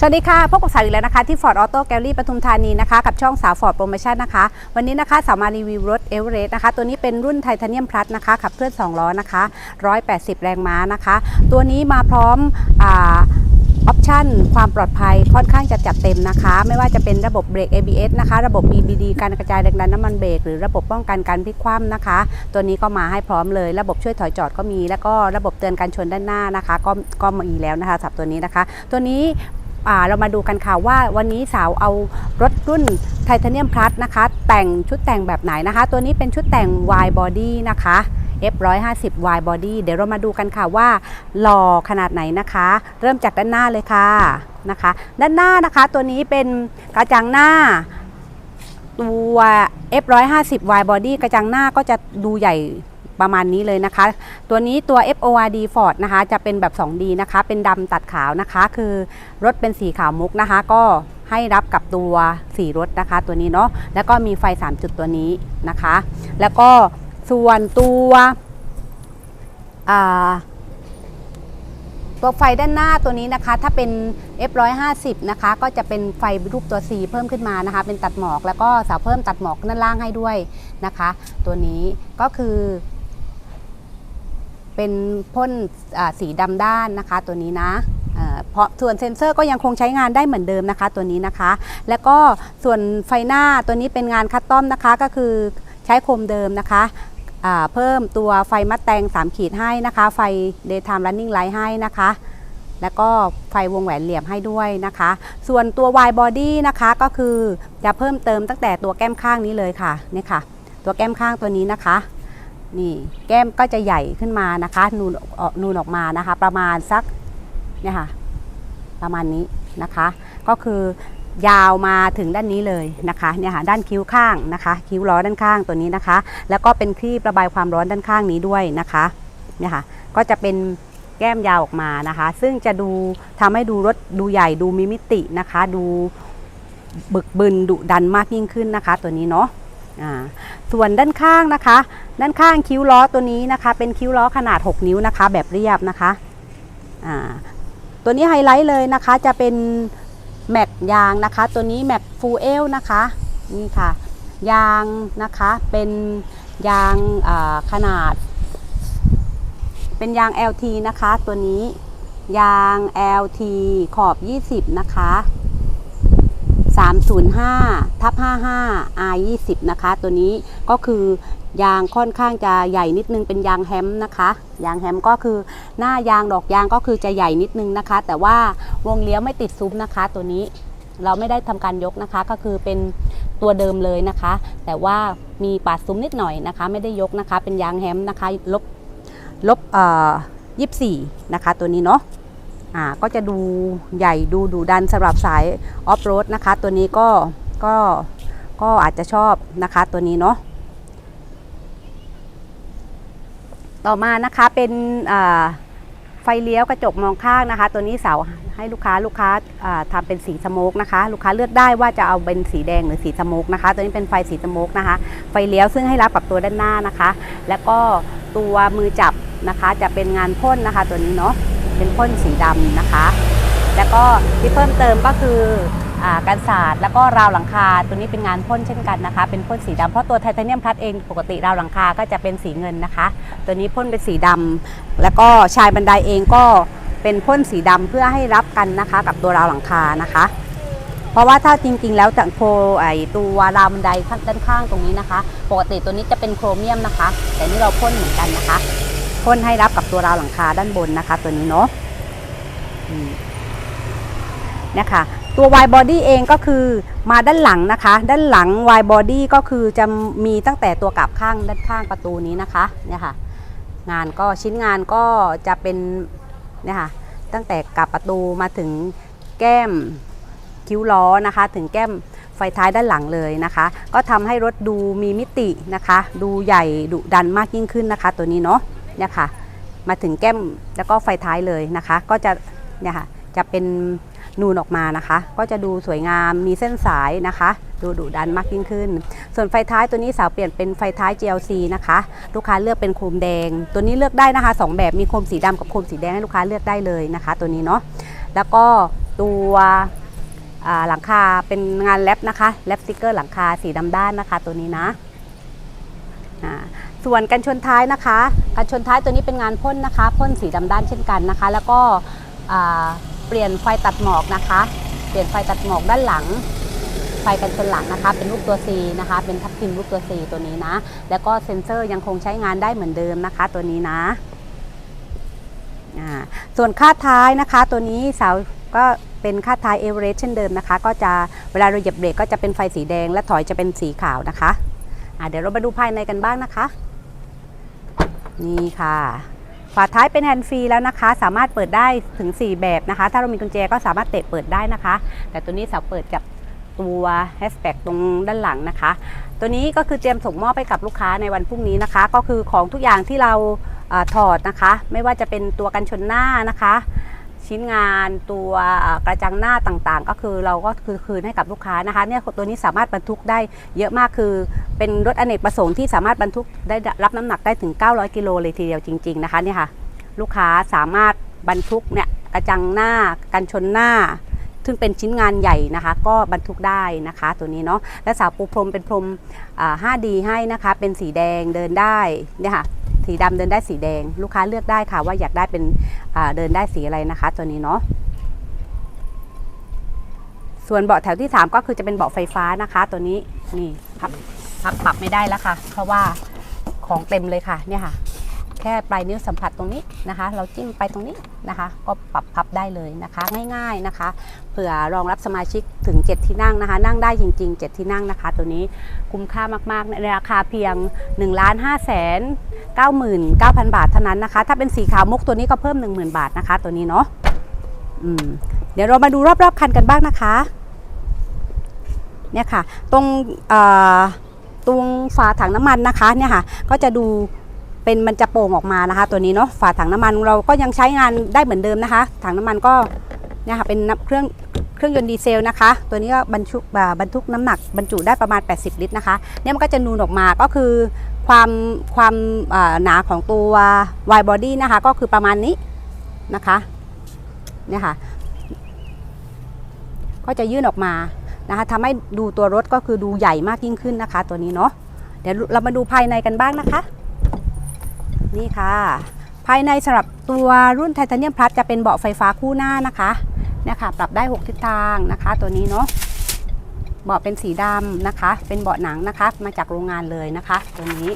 สวัสดีค่ะ พบกับสาวอีกแล้วนะคะ ที่ Ford Auto Gallery ปทุมธานีนะคะ กับช่องสาว Ford Promotion นะคะ วันนี้นะคะ สาวมารีวิวรถ e v e r e s t นะคะ ตัวนี้เป็นรุ่นไทเทเนียมพลัสนะคะ ขับเคลื่อน 2 ล้อนะคะ 180 แรงม้านะคะ ตัวนี้มาพร้อมอ่าออปชันความปลอดภัยค่อนข้างจะจัดเต็มนะคะ ไม่ว่าจะเป็นระบบเบรก ABS นะคะ ระบบ EBD การกระจายแรงดันน้ำมันเบรกหรือระบบป้องกันการพลิกคว่ำนะคะ ตัวนี้ก็มาให้พร้อมเลย ระบบช่วยถอยจอดก็มี แล้วก็ระบบเตือนการชนด้านหน้านะคะ ก็ก็มีแล้วนะคะสำหรับตัวนี้นะคะ ตัวนี้ เรามาดูกันค่ะว่าวันนี้สาวเอารถรุ่นไทเทเนียมพลัสนะคะ แต่งชุดแต่งแบบไหนนะคะ ตัวนี้เป็นชุดแต่ง Y body นะคะ F150 Y body เดี๋ยวเรามาดูกันค่ะว่าหล่อขนาดไหนนะคะ เริ่มจากด้านหน้าเลยค่ะนะคะ ด้านหน้านะคะตัวนี้เป็นกระจังหน้าตัว F150 Y body กระจังหน้าก็จะดูใหญ่ ประมาณนี้เลยนะคะ ตัวนี้ตัว FORD Ford นะคะจะเป็นแบบ 2D นะคะ เป็นดำตัดขาวนะคะ คือรถเป็นสีขาวมุกนะคะ ก็ให้รับกับตัวสีรถนะคะ ตัวนี้เนาะแล้วก็มีไฟ 3 จุดตัวนี้นะคะ แล้วก็ส่วนตัวตัวไฟด้านหน้าตัวนี้นะคะ ถ้าเป็น F150 นะคะ ก็จะเป็นไฟรูปตัว C เพิ่มขึ้นมานะคะ เป็นตัดหมอกแล้วก็เสาเพิ่มตัดหมอกด้านล่างให้ด้วยนะคะ ตัวนี้ก็คือ เป็นพ่นสีดำด้านนะคะตัวนี้นะเพราะส่วนเซ็นเซอร์ก็ยังคงใช้งานได้เหมือนเดิมนะคะตัวนี้นะคะ แล้วก็ส่วนไฟหน้าตัวนี้เป็นงานคัสตอมนะคะก็คือใช้โคมเดิมนะคะเพิ่มตัวไฟมัดแตง 3 ขีดให้นะคะ ไฟ daytime running light ให้นะคะ แล้วก็ไฟวงแหวนเหลี่ยมให้ด้วยนะคะ ส่วนตัว Y body นะคะก็คือจะเพิ่มเติมตั้งแต่ตัวแก้มข้างนี้เลยค่ะนี่ค่ะ ตัวแก้มข้างตัวนี้นะคะ นี่แก้มก็จะใหญ่ขึ้นมานะคะนูนออกนูนออกมานะคะ ประมาณสักเนี่ยค่ะประมาณนี้นะคะ ก็คือยาวมาถึงด้านนี้เลยนะคะเนี่ยค่ะด้านคิ้วข้างนะคะ คิ้วล้อด้านข้างตัวนี้นะคะ แล้วก็เป็นครีบระบายความร้อนด้านข้างนี้ด้วยนะคะเนี่ยค่ะก็จะเป็นแก้มยาวออกมานะคะ ซึ่งจะดูทำให้ดูรถดูใหญ่ดูมีมิตินะคะ ดูบึกบึนดุดันมากยิ่งขึ้นนะคะ ตัวนี้เนาะ ส่วนด้านข้างนะคะ ด้านข้างคิ้วล้อตัวนี้นะคะ เป็นคิ้วล้อขนาด 6 นิ้วนะคะ แบบเรียบนะคะตัวนี้ไฮไลท์เลยนะคะจะเป็นแม็กยางนะคะ ตัวนี้แม็กฟูเอลนะคะนี่ค่ะ ยางนะคะเป็นยางาขนาด เป็นยาง LT นะคะ ตัวนี้ยาง LT ขอบ 20 นะคะ 305ทับ55 R 20 นะคะ ตัวนี้ก็คือยางค่อนข้างจะใหญ่นิดนึงเป็นยางแฮมนะคะ ยางแฮมก็คือหน้ายางดอกยางก็คือจะใหญ่นิดนึงนะคะ แต่ว่าวงเลี้ยวไม่ติดซุ้มนะคะ ตัวนี้เราไม่ได้ทำการยกนะคะ ก็คือเป็นตัวเดิมเลยนะคะ แต่ว่ามีปาดซุ้มนิดหน่อยนะคะ ไม่ได้ยกนะคะ เป็นยางแฮมนะคะลบลบเอ่อ24นะคะ ตัวนี้เนาะ ก็จะดูใหญ่ดูดูดันสำหรับสายออฟโรดนะคะ ตัวนี้ก็ก็ก็อาจจะชอบนะคะตัวนี้เนาะต่อมานะคะเป็นอ่าไฟเลี้ยวกระจกมองข้างนะคะ ตัวนี้เสาให้ลูกค้าลูกค้าอ่าทำเป็นสีสโมกนะคะ ลูกค้าเลือกได้ว่าจะเอาเป็นสีแดงหรือสีสโมกนะคะ ตัวนี้เป็นไฟสีสโมกนะคะ ไฟเลี้ยวซึ่งให้รับกับตัวด้านหน้านะคะ แล้วก็ตัวมือจับนะคะจะเป็นงานพ่นนะคะตัวนี้เนาะ เป็นพ่นสีดำนะคะ แล้วก็ที่เพิ่มเติมก็คืออากันศาสตร์แล้วก็ราวหลังคาตัวนี้เป็นงานพ่นเช่นกันนะคะ เป็นพ่นสีดำเพราะตัวไทเทเนียมพลัสเองปกติราวหลังคาก็จะเป็นสีเงินนะคะ ตัวนี้พ่นเป็นสีดำแล้วก็ชายบันไดเองก็เป็นพ่นสีดำเพื่อให้รับกันนะคะ กับตัวราวหลังคานะคะ เพราะว่าถ้าจริง ๆ แล้วจากโคไอตัวราวบันไดด้านข้างตรงนี้นะคะ ปกติตัวนี้จะเป็นโครเมียมนะคะ แต่นี่เราพ่นเหมือนกันนะคะ พ่นให้รับกับตัวราวหลังคาด้านบนนะคะ ตัวนี้เนาะเนี่ยค่ะตัว Y body เองก็คือมาด้านหลังนะคะ ด้านหลัง Y body ก็คือจะมีตั้งแต่ตัวกลับข้างด้านข้างประตูนี้นะคะเนี่ยค่ะงานก็ชิ้นงานก็จะเป็นเนี่ยค่ะตั้งแต่กลับประตูมาถึงแก้มคิ้วล้อนะคะ ถึงแก้มไฟท้ายด้านหลังเลยนะคะ ก็ทำให้รถดูมีมิตินะคะ ดูใหญ่ดุดันมากยิ่งขึ้นนะคะ ตัวนี้เนาะ เนี่ยค่ะมาถึงแก้มแล้วก็ไฟท้ายเลยนะคะ ก็จะเนี่ยค่ะจะเป็นนูนออกมานะคะ ก็จะดูสวยงามมีเส้นสายนะคะ ดูดุดันมากยิ่งขึ้น ส่วนไฟท้ายตัวนี้สาวเปลี่ยนเป็นไฟท้าย GLC นะคะ ลูกค้าเลือกเป็นโคมแดง ตัวนี้เลือกได้นะคะสองแบบมีโคมสีดำกับโคมสีแดงให้ลูกค้าเลือกได้เลยนะคะ ตัวนี้เนาะแล้วก็ตัวหลังคาเป็นงานแรปนะคะแรปสติกเกอร์หลังคาสีดำด้านนะคะ ตัวนี้นะอ่า ส่วนกันชนท้ายนะคะกันชนท้ายตัวนี้เป็นงานพ่นนะคะพ่นสีดำด้านเช่นกันนะคะ แล้วก็เปลี่ยนไฟตัดหมอกนะคะ เปลี่ยนไฟตัดหมอกด้านหลัง ไฟกันชนหลังนะคะ เป็นรูปตัว C นะคะ เป็นทับทิมรูปตัว C ตัวนี้นะ แล้วก็เซ็นเซอร์ยังคงใช้งานได้เหมือนเดิมนะคะ ตัวนี้นะส่วนคาดท้ายนะคะ ตัวนี้สาวก็เป็นคาดท้ายเอเวอเรสต์เช่นเดิมนะคะ ก็จะเวลาเราเหยียบเบรกก็จะเป็นไฟสีแดง และถอยจะเป็นสีขาวนะคะอ่าเดี๋ยวเรามาดูภายในกันบ้างนะคะ นี่ค่ะ ฝาท้ายเป็นแฮนด์ฟรีแล้วนะคะ สามารถเปิดได้ถึง 4 แบบนะคะ ถ้าเรามีกุญแจก็สามารถเตะเปิดได้นะคะ แต่ตัวนี้สาเปิดกับตัวแฮชแท็กตรงด้านหลังนะคะ ตัวนี้ก็คือเตรียมส่งมอบไปกับลูกค้าในวันพรุ่งนี้นะคะ ก็คือของทุกอย่างที่เราอถอดนะคะ ไม่ว่าจะเป็นตัวกันชนหน้านะคะ ชิ้นงานตัวกระจังหน้าต่างๆ ก็คือเราก็คือคืนให้กับลูกค้านะคะเนี่ยตัวนี้สามารถบรรทุกได้เยอะมากคือเป็นรถอเนกประสงค์ที่สามารถบรรทุกได้รับน้ำหนักได้ถึง 900 กิโลเลยทีเดียวจริง ๆนะคะเนี่ยค่ะลูกค้าสามารถบรรทุกเนี่ยกระจังหน้ากันชนหน้า ซึ่งเป็นชิ้นงานใหญ่นะคะ ก็บรรทุกได้นะคะตัวนี้เนาะและสาวปูพรมเป็นพรม 5D ให้นะคะ เป็นสีแดงเดินได้เนี่ยค่ะ สีดำเดินได้สีแดง ลูกค้าเลือกได้ค่ะว่าอยากได้เป็นเดินได้สีอะไรนะคะ ตัวนี้เนาะส่วนเบาะแถวที่ 3 ก็คือจะเป็นเบาะไฟฟ้านะคะ ตัวนี้นี่พับพับปรับไม่ได้แล้วค่ะ เพราะว่าของเต็มเลยค่ะเนี่ยค่ะ แค่ปลายนิ้วสัมผัสตรงนี้นะคะ เราจิ้มไปตรงนี้นะคะ ก็ปรับพับได้เลยนะคะ ง่าย ๆนะคะ เผื่อรองรับสมาชิกถึง 7 ที่นั่งนะคะ นั่งได้จริง ๆ 7 ที่นั่งนะคะ ตัวนี้คุ้มค่ามากๆ ในราคาเพียง1นึ่งล้านห้าแสนเก้าหมื่นเก้าพันบาทเท่านั้นนะคะ ถ้าเป็นสีขาวมุกตัวนี้ก็เพิ่ม 1 0,000 บาทนะคะ ตัวนี้เนาะเดี๋ยวเรามาดูรอบๆคันกันบ้างนะคะ เนี่ยค่ะ ตรงตรงฝาถังน้ำมันนะคะเนี่ยค่ะก็จะดู เป็นมันจะโป่งออกมานะคะ ตัวนี้เนาะฝาถังน้ำมันเราก็ยังใช้งานได้เหมือนเดิมนะคะ ถังน้ำมันก็เนี่ยค่ะเป็นเครื่องเครื่องยนต์ดีเซลนะคะ ตัวนี้ก็บรรทุกบรรทุกน้ำหนักบรรจุได้ประมาณ 80 ลิตรนะคะ เนี่ยมันก็จะนูนออกมาก็คือความความหนาของตัว wide body นะคะ ก็คือประมาณนี้นะคะเนี่ยค่ะ ก็จะยื่นออกมานะคะทำให้ดูตัวรถก็คือดูใหญ่มากยิ่งขึ้นนะคะ ตัวนี้เนาะเดี๋ยวเรามาดูภายในกันบ้างนะคะ นี่ค่ะ ภายในสำหรับตัวรุ่นไทเทเนียมพลัสจะเป็นเบาะไฟฟ้าคู่หน้านะคะเนี่ยค่ะปรับได้ 6 ทิศทางนะคะ ตัวนี้เนาะเบาะเป็นสีดำนะคะ เป็นเบาะหนังนะคะ มาจากโรงงานเลยนะคะ ตัวนี้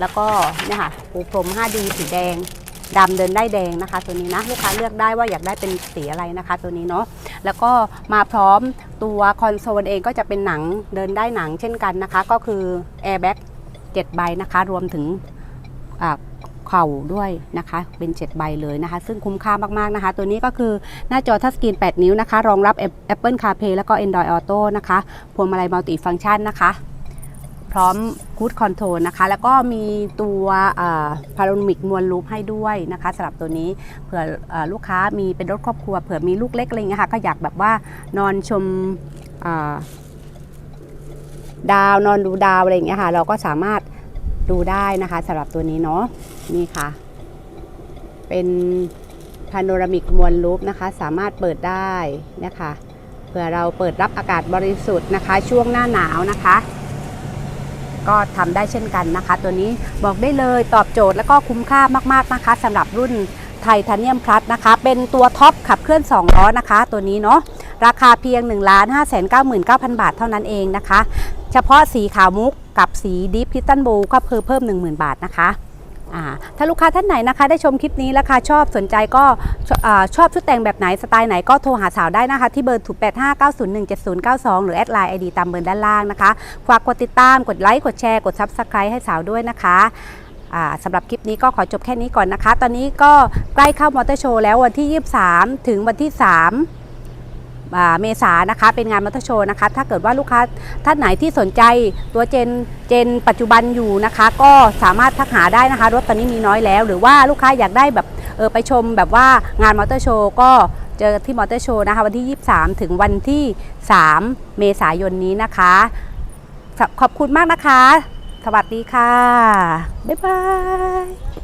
แล้วก็เนี่ยค่ะปูพรม 5D สีแดงดำเดินได้แดงนะคะ ตัวนี้นะลูกค้าเลือกได้ว่าอยากได้เป็นสีอะไรนะคะ ตัวนี้เนาะแล้วก็มาพร้อมตัวคอนโซลเองก็จะเป็นหนังเดินได้หนังเช่นกันนะคะ ก็คือแอร์แบ็ก7ใบนะคะ รวมถึงอ่า เข่าด้วยนะคะ เป็น 7 ใบเลยนะคะ ซึ่งคุ้มค่ามากๆนะคะ ตัวนี้ก็คือหน้าจอทัชสกรีน 8 นิ้วนะคะ รองรับ Apple CarPlay แล้วก็ Android Auto นะคะพวงมาลัยมัลติฟัง c t ชันนะคะ พร้อม Cruise Control นะคะ แล้วก็มีตัวพารามิกมวลลูปให้ด้วยนะคะสำหรับตัวนี้เผื่ออลูกค้ามีเป็นรถครอบครัวเผื่อมีลูกเล็กอะไรเงี้ยค่ะก็อยากแบบว่านอนชมดาวนอนดูดาวอะไรอย่างเงี้ยค่ะ เราก็สามารถดูได้นะคะสำหรับตัวนี้เนาะ นี่ค่ะ เป็นพาโนรามิกมวลลูปนะคะ สามารถเปิดได้นะคะเผื่อเราเปิดรับอากาศบริสุทธิ์นะคะ ช่วงหน้าหนาวนะคะ ก็ทำได้เช่นกันนะคะ ตัวนี้บอกได้เลยตอบโจทย์แล้วก็คุ้มค่ามากๆนะคะสำหรับรุ่นไทเทเนียมพลัสนะคะ เป็นตัวท็อปขับเคลื่อน 2 ล้อนะคะ ตัวนี้เนาะราคาเพียง 1 5 9 9 9 0 0 บาทเท่านั้นเองนะคะ เฉพาะสีขาวมุกกับสีดิฟพิตันบูก็เพิ่มเพิ่ม 10,000 บาทนะคะ ถ้าลูกค้าท่านไหนนะคะได้ชมคลิปนี้แล้วค่ะชอบสนใจก็ชอาชอบชุดแต่งแบบไหนสไตล์ไหนก็โทรหาสาวได้นะคะ ที่เบอร์ 0 8 5 9 0 1 7 0 9 2 หรือแอดไลน์ไอดีตามเบอร์ด้านล่างนะคะฝากกดติดตามกดไลค์กดแชร์กด Subscribe ให้สาวด้วยนะคะสำหรับคลิปนี้ก็ขอจบแค่นี้ก่อนนะคะ ตอนนี้ก็ใกล้เข้ามอเตอร์โชว์แล้ววันที่ 23 ถึงวันที่ 3 เมษานะคะเป็นงานมอเตอร์โชว์นะคะถ้าเกิดว่าลูกค้าท่านไหนที่สนใจตัวเจนเจนปัจจุบันอยู่นะคะ ก็สามารถทักหาได้นะคะ รถตอนนี้มีน้อยแล้ว หรือว่าลูกค้าอยากได้แบบเออไปชมแบบว่างานมอเตอร์โชว์ก็เจอที่มอเตอร์โชว์นะคะ วันที่ 23 ถึงวันที่ 3 เมษายนนี้นะคะ ขอบขอบคุณมากนะคะ สวัสดีค่ะ บ๊ายบาย